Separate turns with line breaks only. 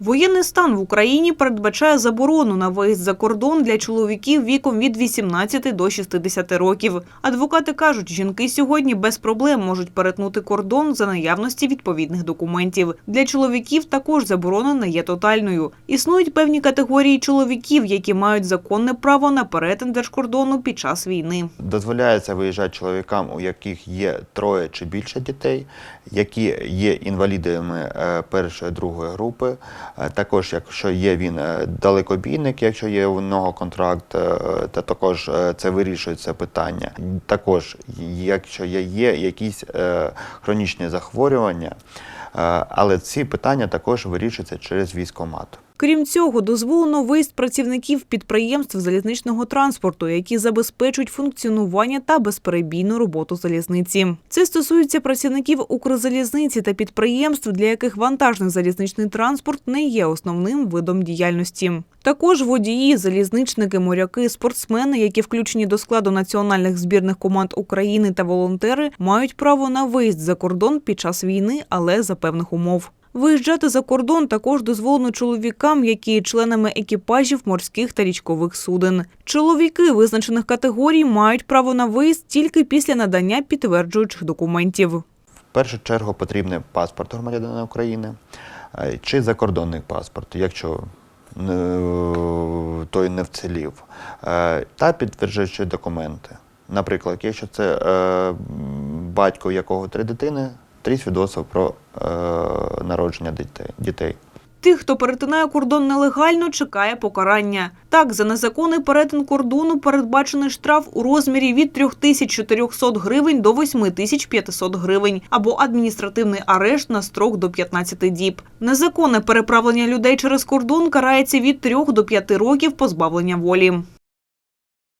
Воєнний стан в Україні передбачає заборону на виїзд за кордон для чоловіків віком від 18 до 60 років. Адвокати кажуть, жінки сьогодні без проблем можуть перетнути кордон за наявності відповідних документів. Для чоловіків також заборона не є тотальною. Існують певні категорії чоловіків, які мають законне право на перетин держкордону під час війни.
Дозволяється виїжджати чоловікам, у яких є троє чи більше дітей, які є інвалідами е, першої другої групи. Е, Також, якщо є він е, далекобійник, якщо є у нього контракт, е, то також це вирішує це питання. Також, якщо є, якісь хронічні захворювання, але ці питання також вирішуються через військомат.
Крім цього, дозволено виїзд працівників підприємств залізничного транспорту, які забезпечують функціонування та безперебійну роботу залізниці. Це стосується працівників Укрзалізниці та підприємств, для яких вантажний залізничний транспорт не є основним видом діяльності. Також водії, залізничники, моряки, спортсмени, які включені до складу національних збірних команд України та волонтери, мають право на виїзд за кордон під час війни, але за певних умов. Виїжджати за кордон також дозволено чоловікам, які є членами екіпажів морських та річкових суден. Чоловіки визначених категорій мають право на виїзд тільки після надання підтверджуючих документів.
В першу чергу потрібний паспорт громадянина України чи закордонний паспорт, якщо е, той не вцілів, е, та підтверджуючі документи. Наприклад, якщо це е, батько, якого три дитини, три свідоцтва про народження дітей. дітей.
Тих, хто перетинає кордон нелегально, чекає покарання. Так, за незаконний перетин кордону передбачений штраф у розмірі від 3400 гривень до 8500 гривень або адміністративний арешт на строк до 15 діб. Незаконне переправлення людей через кордон карається від 3 до 5 років позбавлення волі.